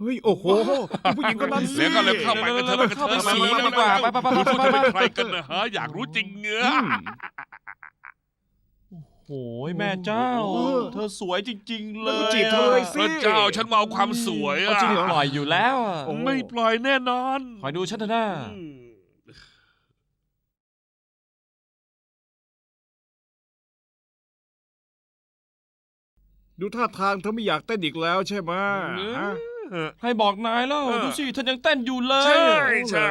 เฮ้ยโอ้โหผู้หญิงคนนั้นสิแล้วก็เลยเข้าไปกันเถอะไปกันเถเข้าไปอะสีกันดีกว่าไปไปไปไป ดูไปว่าจะไปเป็นใครกันนะฮะอยากรู้จริงเงื้อโอ้ยแม่เจ้าเธอสวยจริง ๆ เลแล้วก็ยจีบเธอเลยพสิระเจ้าฉันมาเอาความสวยเอาอะจริงปล่อยอยู่แล้วอะโอ้ไม่ปล่อยแน่นอน คอยดูฉันเถอะนะอืมดูท่าทางเธอไม่อยากเต้นอีกแล้วใช่ไหมฮะ ใครบอกนายแล้วดูสิเธอยังเต้นอยู่เลยใช่ใช่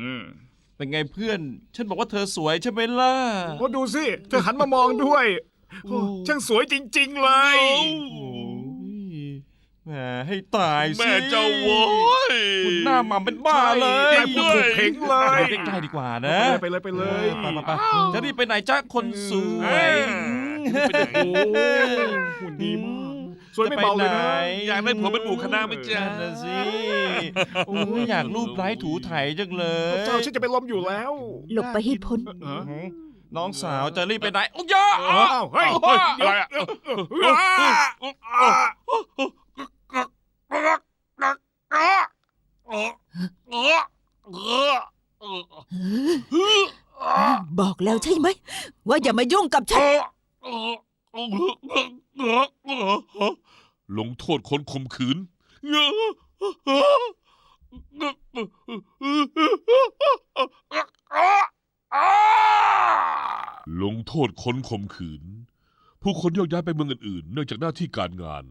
อืมเป็นไงเพื่อน ฉันบอกว่าเธอสวยใช่ไหมล่ะโอ้ดูสิ เธอหันมามองด้วยโอ้โอ้ช่างสวยจริง ๆ เลยโอ้ยแหมให้ตายสิแม่เจ้าโว้ยคุณหน้าหมาเป็นบ้าเลยใช่พูดถูกเพ่งเลยไปใกล้ๆดีกว่านะ ไปเลยไปเลยไปไปเลยไปไปจะรีบไปไหนจ้าคนสวเอ้ยยโอ้หุ่นดีมาก สวยไม่เบาเลยนะ อยากได้ผัวเป็นหมู่คณะไหมจ๊ะ นั่นนะสิโอ้ยอยากรูปไร้ถูไถจังเลยเจ้าฉันจะเป็นลมอยู่แล้วหลบไปให้พ้นฮะน้องสาวจะรีบไปไหนโอ้ยาอ้าวเฮ้ยเฮ้ยอะไรอะบอกแล้วใช่ไหม ว่าอย่ามายุ่งกับฉัน ลงโทษคนข่มขืนลงโทษคนข่มขืน ผู้คนโยกย้ายไปเมืองอื่นๆ เนื่องจากหน้าที่การงาน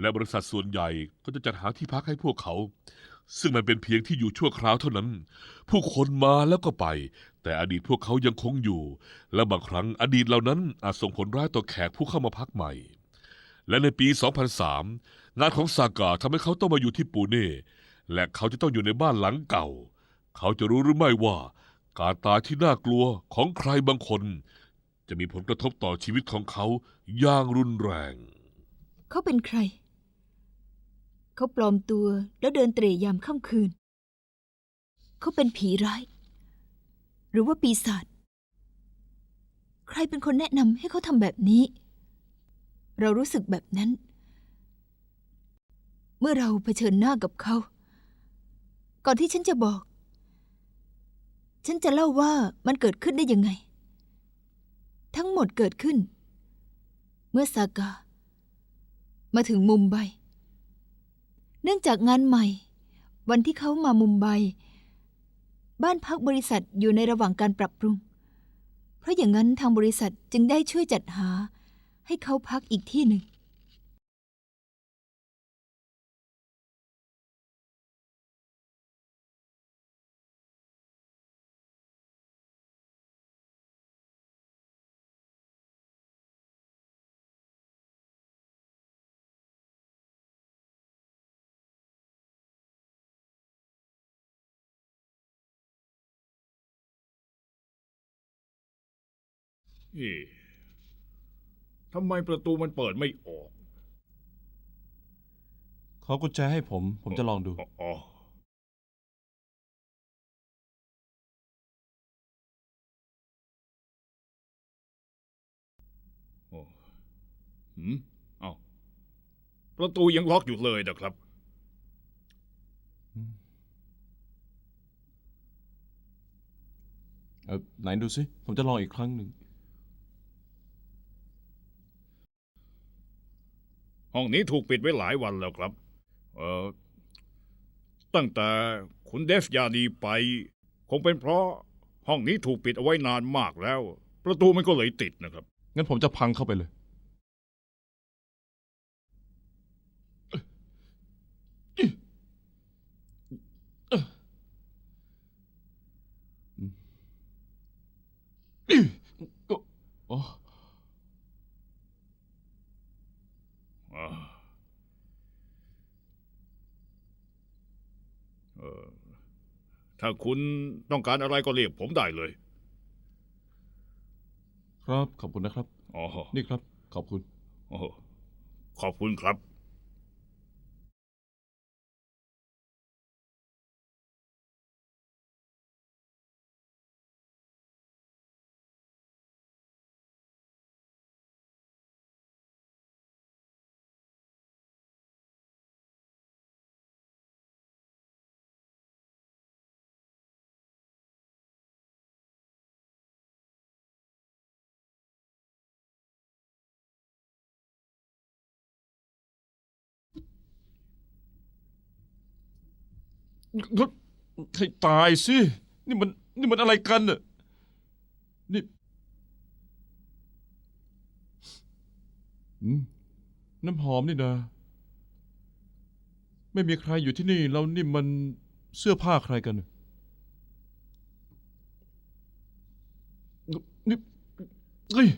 และบริษัทส่วนใหญ่ก็จะจัดหาที่พักให้พวกเขา ซึ่งมันเป็นเพียงที่อยู่ชั่วคราวเท่านั้น ผู้คนมาแล้วก็ไป แต่อดีตพวกเขายังคงอยู่ และบางครั้งอดีตเหล่านั้นอาจส่งผลร้ายต่อแขกผู้เข้ามาพักใหม่ และในปี 2003 งานของซากาทำให้เขาต้องมาอยู่ที่ปูเน่และเขาจะต้องอยู่ในบ้านหลังเก่า เขาจะรู้หรือไม่ว่าการตายที่น่ากลัวของใครบางคน จะมีผลกระทบต่อชีวิตของเขาอย่างรุนแรง เขาเป็นใคร เขาปลอมตัวแล้วเดินเตร่ยามค่ำคืน เขาเป็นผีร้าย หรือว่าปีศาจ ใครเป็นคนแนะนำให้เขาทำแบบนี้ เรารู้สึกแบบนั้น เมื่อเราเผชิญหน้ากับเขา ก่อนที่ฉันจะบอก ฉันจะเล่าว่ามันเกิดขึ้นได้ยังไง ทั้งหมดเกิดขึ้น เมื่อซากา มาถึงมุมไบ เนื่องจากงานใหม่ วันที่เขามามุมไบ บ้านพักบริษัทอยู่ในระหว่างการปรับปรุง เพราะอย่างนั้นทางบริษัทจึงได้ช่วยจัดหา ให้เขาพักอีกที่หนึ่ง เอ๊ะ ทำไมประตูมันเปิดไม่ออก ขอกุญแจให้ผม ผมจะลองดู อ๋ออ๋อโอ้หืมเอ้าประตูยังล็อกอยู่เลยนะครับ เออไหนดูสิ ผมจะลองอีกครั้งหนึ่ง ห้องนี้ถูกปิดไว้หลายวันแล้วครับ เอ่อตั้งแต่คุณเดฟยานีไป คงเป็นเพราะห้องนี้ถูกปิดเอาไว้นานมากแล้ว ประตูมันก็เลยติดนะครับ งั้นผมจะพังเข้าไปเลยโอ้อ่าเอ่อ ถ้าคุณต้องการอะไรก็เรียกผมได้เลย ครับขอบคุณนะครับ อ๋อ นี่ครับ ขอบคุณ โอ้ขอบคุณครับ ให้ตายสิ นี่มัน นี่มันอะไรกันน่ะนี่อืมน้ำหอมนี่นะ ไม่มีใครอยู่ที่นี่ แล้วนี่มันเสื้อผ้าใครกันน่ะนี่เฮ้ย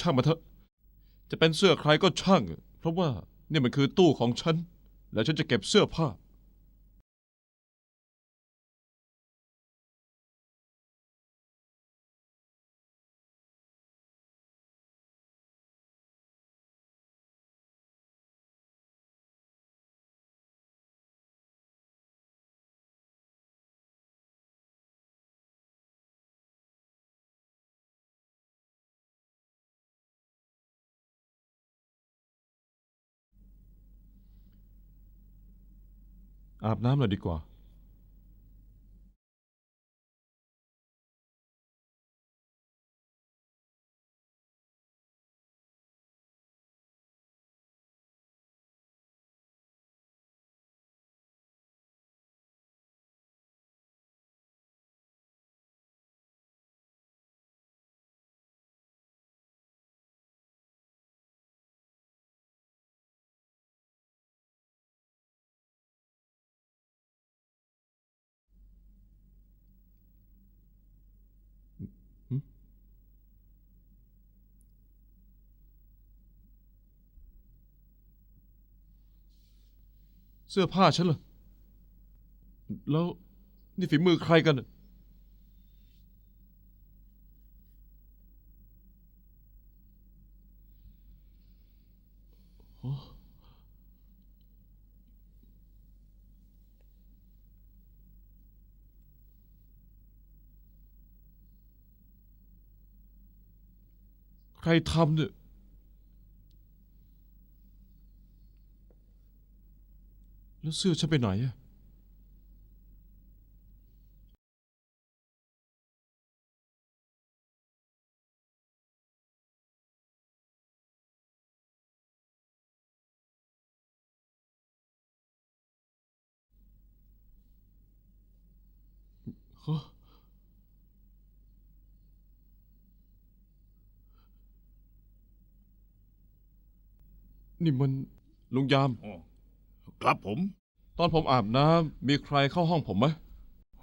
ช่างมาเถอะ จะเป็นเสื้อใครก็ช่าง เพราะว่า นี่มันคือตู้ของฉัน และฉันจะเก็บเสื้อผ้า อาบน้ำเลยดีกว่า เสื้อผ้าฉันเหรอแล้วนี่ฝีมือใครกัน ใครทำเนี่ย แล้วเสื้อฉันไปไหนอะฮะนี่มันลุงยาม อ๋อ ครับผม ตอนผมอาบน้ำมีใครเข้าห้องผมไหม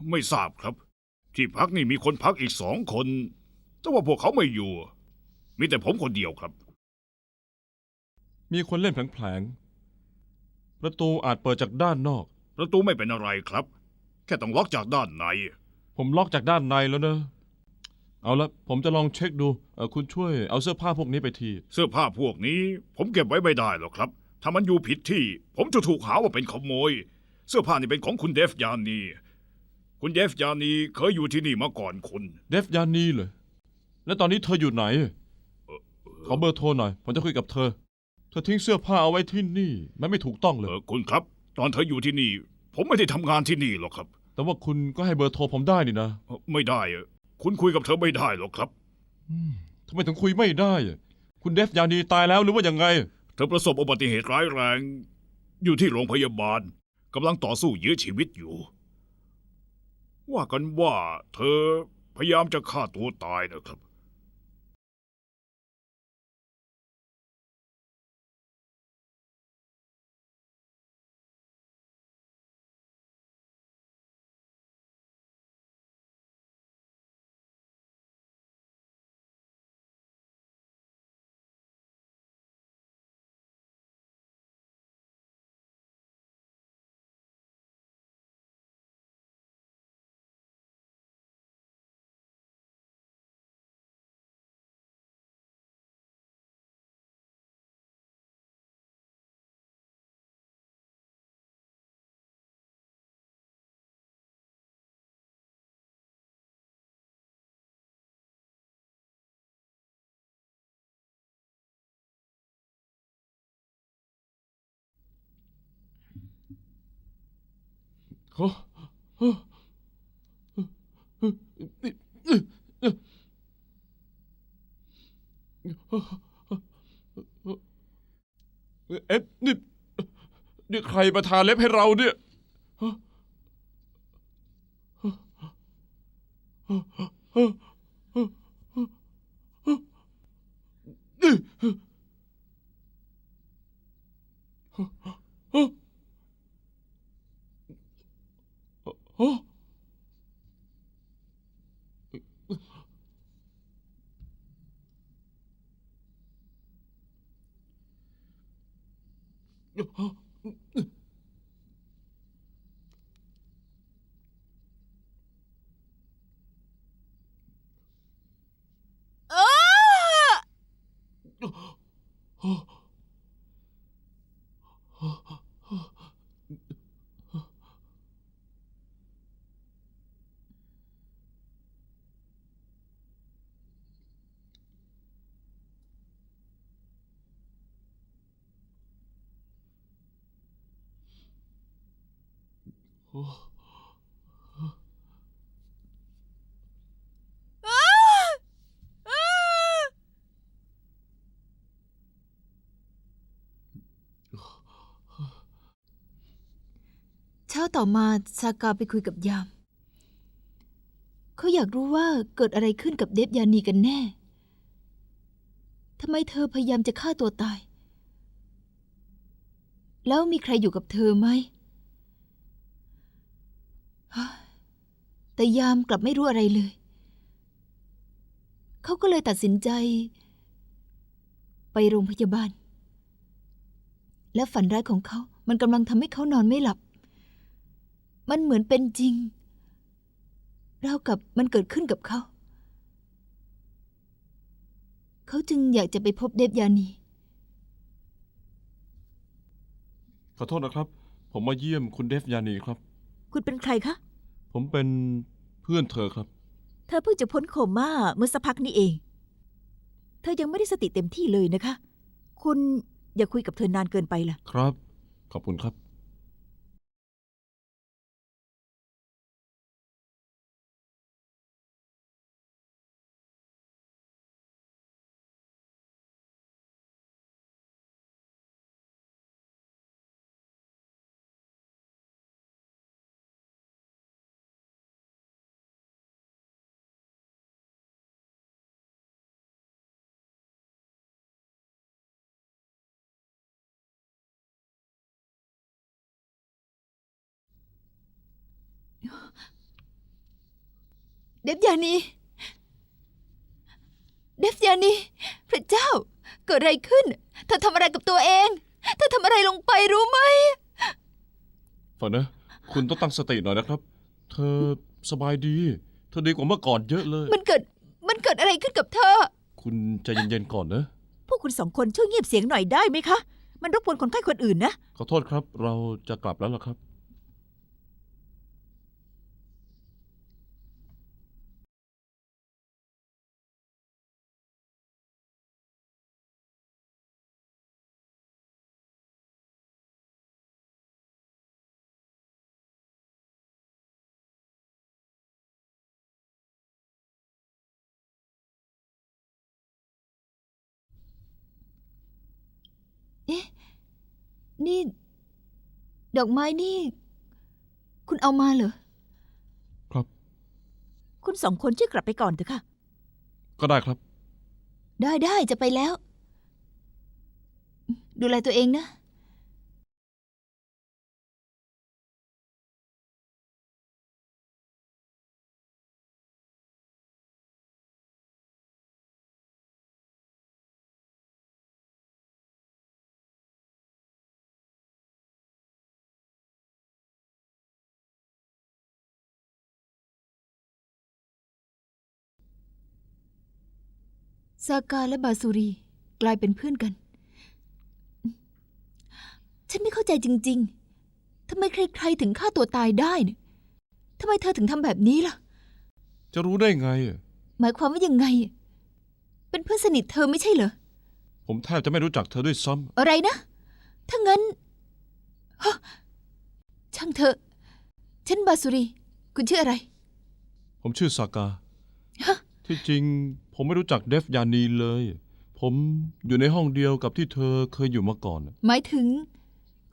ไม่ทราบครับ ที่พักนี่มีคนพักอีกสองคน แต่ว่าพวกเขาไม่อยู่ มีแต่ผมคนเดียวครับ มีคนเล่นแผลงๆประตูอาจเปิดจากด้านนอก ประตูไม่เป็นอะไรครับ แค่ต้องล็อกจากด้านใน ผมล็อกจากด้านในแล้วนะ เอาละผมจะลองเช็คดูเอ่อคุณช่วยเอาเสื้อผ้าพวกนี้ไปที เสื้อผ้าพวกนี้ ผมเก็บไว้ไม่ได้หรอกครับ ถ้ามันอยู่ผิดที่ ผมจะถูกหาว่าเป็นขโมย เสื้อผ้านี่เป็นของคุณเดฟยานี คุณเดฟยานีเคยอยู่ที่นี่มาก่อนคุณ เดฟยานีเลยแล้วตอนนี้เธออยู่ไหน ขอเบอร์โทรหน่อย ผมจะคุยกับเธอ เธอทิ้งเสื้อผ้าเอาไว้ที่นี่ มันไม่ถูกต้องเลเอย อคุณครับ ตอนเธออยู่ที่นี่ ผมไม่ได้ทำงานที่นี่หรอกครับ แต่ว่าคุณก็ให้เบอร์โทรผมได้นี่นะเอ่อไม่ได้อะคุณคุยกับเธอไม่ได้หรอกครับ ทำไมถึงคุยไม่ได้อะคุณเดฟยานีตายแล้วหรือว่ายังไง เธอประสบอุบัติเหตุร้ายแรง อยู่ที่โรงพยาบาลกำลังต่อสู้ยื้อชีวิตอยู่ ว่ากันว่า เธอพยายามจะฆ่าตัวตายนะครับ เอ็ดนี่นี่ใครมาทาเล็บให้เราเนี่ยฮะ ฮะ เช้าต่อมาซากาไปคุยกับยาม เขาอยากรู้ว่าเกิดอะไรขึ้นกับเดฟยานีกันแน่ ทำไมเธอพยายามจะฆ่าตัวตาย แล้วมีใครอยู่กับเธอไหมเฮ้ย แต่ยามกลับไม่รู้อะไรเลย เขาก็เลยตัดสินใจ ไปโรงพยาบาล และฝันร้ายของเขา มันกำลังทำให้เขานอนไม่หลับ มันเหมือนเป็นจริงราวกับมันเกิดขึ้นกับเขา เขาจึงอยากจะไปพบเดฟยานี ขอโทษนะครับ ผมมาเยี่ยมคุณเดฟยานีครับ คุณเป็นใครคะ ผมเป็นเพื่อนเธอครับ เธอเพิ่งจะพ้นโคม่าเมื่อสักพักนี้เอง เธอยังไม่ได้สติเต็มที่เลยนะคะ คุณอย่าคุยกับเธอนานเกินไปล่ะ ครับ ขอบคุณครับ เดฟยานี เดฟยานี พระเจ้า เกิดอะไรขึ้น เธอทำอะไรกับตัวเอง เธอทำอะไรลงไปรู้ไหมฟังนะ คุณต้องตั้งสติหน่อยนะครับ เธอสบายดี เธอดีกว่าเมื่อก่อนเยอะเลย มันเกิด มันเกิดอะไรขึ้นกับเธอ คุณใจเย็นๆก่อนนะ พวกคุณสองคนช่วยเงียบเสียงหน่อยได้ไหมคะ มันรบกวนคนไข้คนอื่นนะ ขอโทษครับ เราจะกลับแล้วล่ะครับ นี่ ดอกไม้นี่ คุณเอามาเหรอ ครับ คุณสองคนช่วยกลับไปก่อนเถอะค่ะ ก็ได้ครับ ได้ได้จะไปแล้ว ดูแลตัวเองนะ ซากาและบาซูรีกลายเป็นเพื่อนกัน ฉันไม่เข้าใจจริง ๆ ทำไมใครๆถึงฆ่าตัวตายได้เนี่ยทำไมเธอถึงทำแบบนี้ล่ะ จะรู้ได้ไง หมายความว่ายังไง เป็นเพื่อนสนิทเธอไม่ใช่เหรอ ผมแทบจะไม่รู้จักเธอด้วยซ้ำอะไรนะ ถ้างั้นฮะช่างเถอะ ฉันบาสุรี คุณชื่ออะไรผมชื่อซากา ฮะ ที่จริง ผมไม่รู้จักเดฟยานีเลย ผมอยู่ในห้องเดียวกับที่เธอเคยอยู่มาก่อน หมายถึง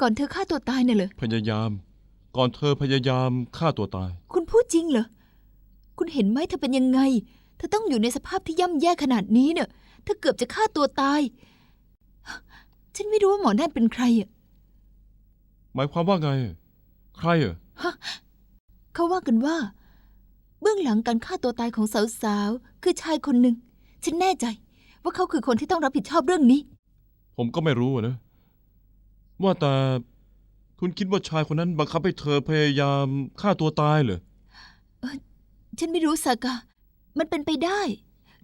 ก่อนเธอฆ่าตัวตายน่ะเหรอ พยายาม ก่อนเธอพยายามฆ่าตัวตาย คุณพูดจริงเหรอ คุณเห็นไหมเธอเป็นยังไง เธอต้องอยู่ในสภาพที่ย่ำแย่ขนาดนี้เนี่ยเธอเกือบจะฆ่าตัวตาย ฉันไม่รู้ว่าหมอนั่นเป็นใครอะ หมายความว่าไง ใครอะ เขาว่ากันว่า เบื้องหลังการฆ่าตัวตายของสาวๆ คือชายคนหนึ่ง ฉันแน่ใจ ว่าเขาคือคนที่ต้องรับผิดชอบเรื่องนี้ ผมก็ไม่รู้อะนะ ว่าแต่คุณคิดว่าชายคนนั้นบังคับให้เธอพยายามฆ่าตัวตายเหรอ ฉันไม่รู้สากามันเป็นไปได้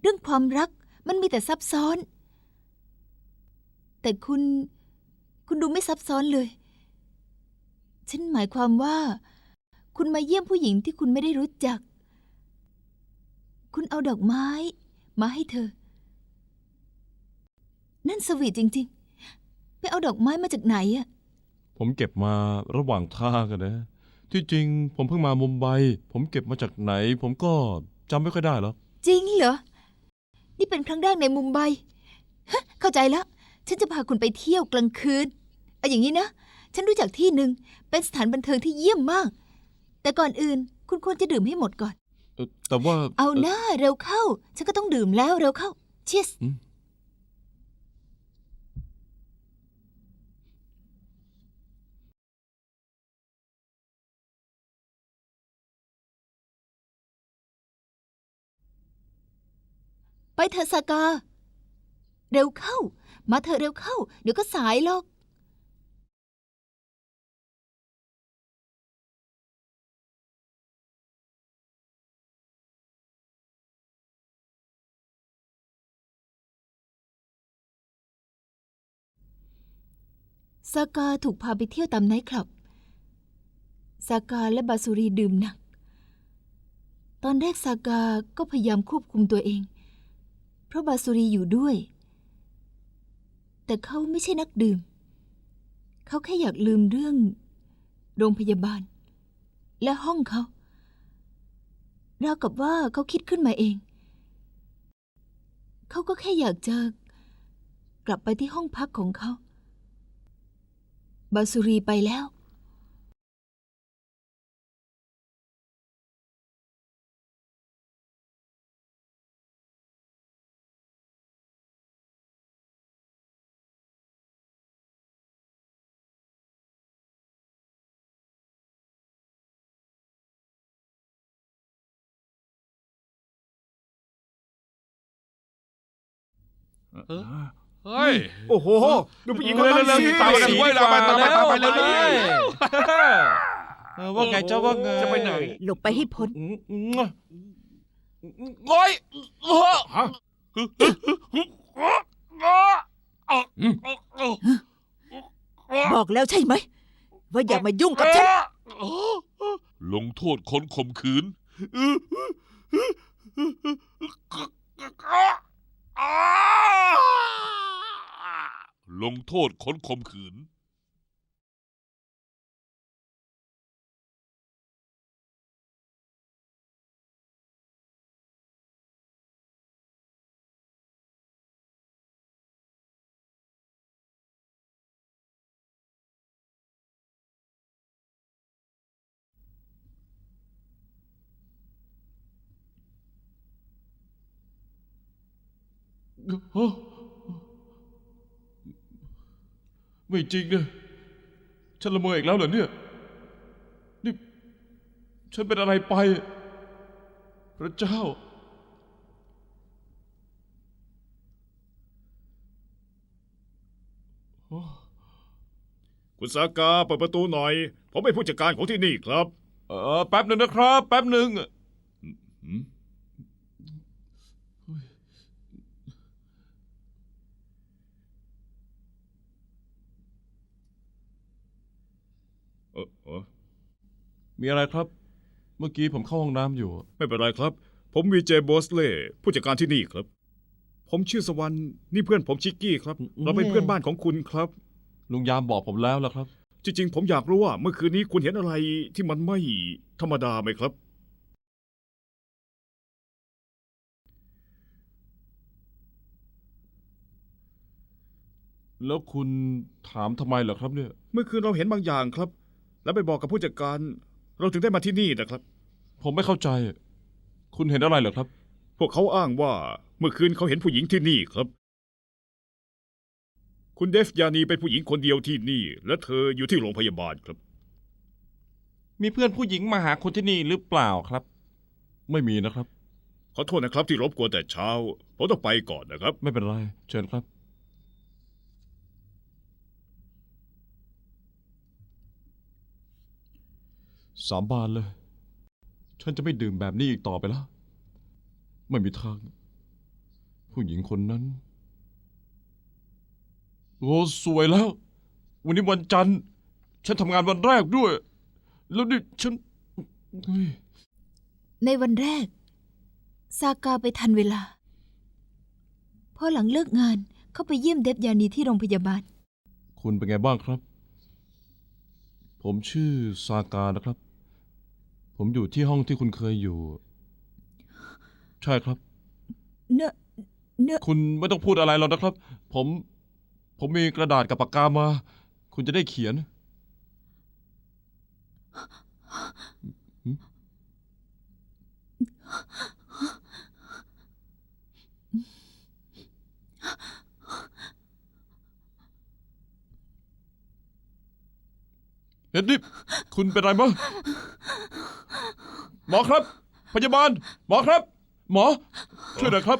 เรื่องความรักมันมีแต่ซับซ้อน แต่คุณ คุณดูไม่ซับซ้อนเลย ฉันหมายความว่า คุณมาเยี่ยมผู้หญิงที่คุณไม่ได้รู้จัก คุณเอาดอกไม้ มาให้เธอ นั่นสวีทจริง ๆ ไปเอาดอกไม้มาจากไหนอะผมเก็บมาระหว่างทางอะนะ ที่จริงผมเพิ่งมามุมไบ ผมเก็บมาจากไหน ผมก็จำไม่ค่อยได้หรอก จริงเหรอ นี่เป็นครั้งแรกในมุมไบฮะเข้าใจแล้ว ฉันจะพาคุณไปเที่ยวกลางคืน เอาอย่างนี้นะ ฉันรู้จักที่หนึ่งเป็นสถานบันเทิงที่เยี่ยมมาก แต่ก่อนอื่นคุณควรจะดื่มให้หมดก่อนเอ่อ แต่ว่าเอาหน้าเร็วเข้า ฉันก็ต้องดื่มแล้วเร็วเข้าเชียสอืมไปเถอะสากา เร็วเข้า มาเถอะเร็วเข้า เดี๋ยวก็สายหรอก ซากาถูกพาไปเที่ยวตามไนท์คลับ ซากาและบาสุรีดื่มหนัก ตอนแรกซากาก็พยายามควบคุมตัวเอง เพราะบาสุรีอยู่ด้วย แต่เขาไม่ใช่นักดื่ม เขาแค่อยากลืมเรื่อง โรงพยาบาล และห้องเขาราวกับว่าเขาคิดขึ้นมาเอง เขาก็แค่อยากจะกลับไปที่ห้องพักของเขา บาสุรีไปแล้ว เฮ้ย โอ้โห ดูผู้หญิงคนนั้นสิตามไปกันไว้ตามไปตามไปตามไปเลยเออว่าไงเจ้าว่าไงจะไปไหนหลบไปให้พ้นอืมอืมโอ้ยเออฮะบอกแล้วใช่ไหม ว่าอย่ามายุ่งกับฉัน ลงโทษคนข่มขืน ลงโทษคนข่มขืน ไม่จริงนะฉันละเมออีกแล้วเหรอเนี่ย นี่ฉันเป็นอะไรไป พระเจ้า คุณสากาเปิดประตูหน่อย ผมเป็นผู้จัดการของที่นี่ครับ เออแป๊บหนึ่งนะครับ แป๊บหนึ่ง หืม ออเออมีอะไรครับ เมื่อกี้ผมเข้าห้องน้ำอยู่ ไม่เป็นไรครับ ผมวีเจโบสเล่ผู้จัดการที่นี่ครับ ผมชื่อสวรรค์นี่เพื่อนผมชิกกี้ครับ เราเป็นเพื่อนบ้านของคุณครับ ลุงยามบอกผมแล้วล่ะครับ จริงๆ ผมอยากรู้ว่าเมื่อคืนนี้คุณเห็นอะไรที่มันไม่ธรรมดาไหมครับนแล้วคุณถามทำไมเหรอครับเนี่ย เมื่อคืนเราเห็นบางอย่างครับ แล้วไปบอกกับผู้จัดการ เราถึงได้มาที่นี่นะครับ ผมไม่เข้าใจ คุณเห็นอะไรเหรอครับ พวกเขาอ้างว่าเมื่อคืนเขาเห็นผู้หญิงที่นี่ครับ คุณเดฟยานีเป็นผู้หญิงคนเดียวที่นี่ และเธออยู่ที่โรงพยาบาลครับ มีเพื่อนผู้หญิงมาหาคุณที่นี่หรือเปล่าครับ ไม่มีนะครับ ขอโทษนะครับที่รบกวนแต่เช้า ผมต้องไปก่อนนะครับ ไม่เป็นไร เชิญครับ สาบานเลย ฉันจะไม่ดื่มแบบนี้อีกต่อไปแล้ว ไม่มีทาง ผู้หญิงคนนั้น โอ้สวยแล้ว วันนี้วันจันทร์ ฉันทำงานวันแรกด้วย แล้วนี่ฉันเฮ้ยในวันแรก ซากาไปทันเวลา พอหลังเลิกงานเขาไปเยี่ยมเดฟยานีที่โรงพยาบาล คุณเป็นไงบ้างครับ ผมชื่อซากานะครับ ผมอยู่ที่ห้องที่คุณเคยอยู่ ใช่ครับ เนอะเนอะคุณไม่ต้องพูดอะไรหรอกนะครับ ผม ผมมีกระดาษกับปากกามา คุณจะได้เขียน เอ็ดดิคุณเป็นไรมั้งหมอครับ พยาบาล หมอครับ หมอช่วยหน่อยครับ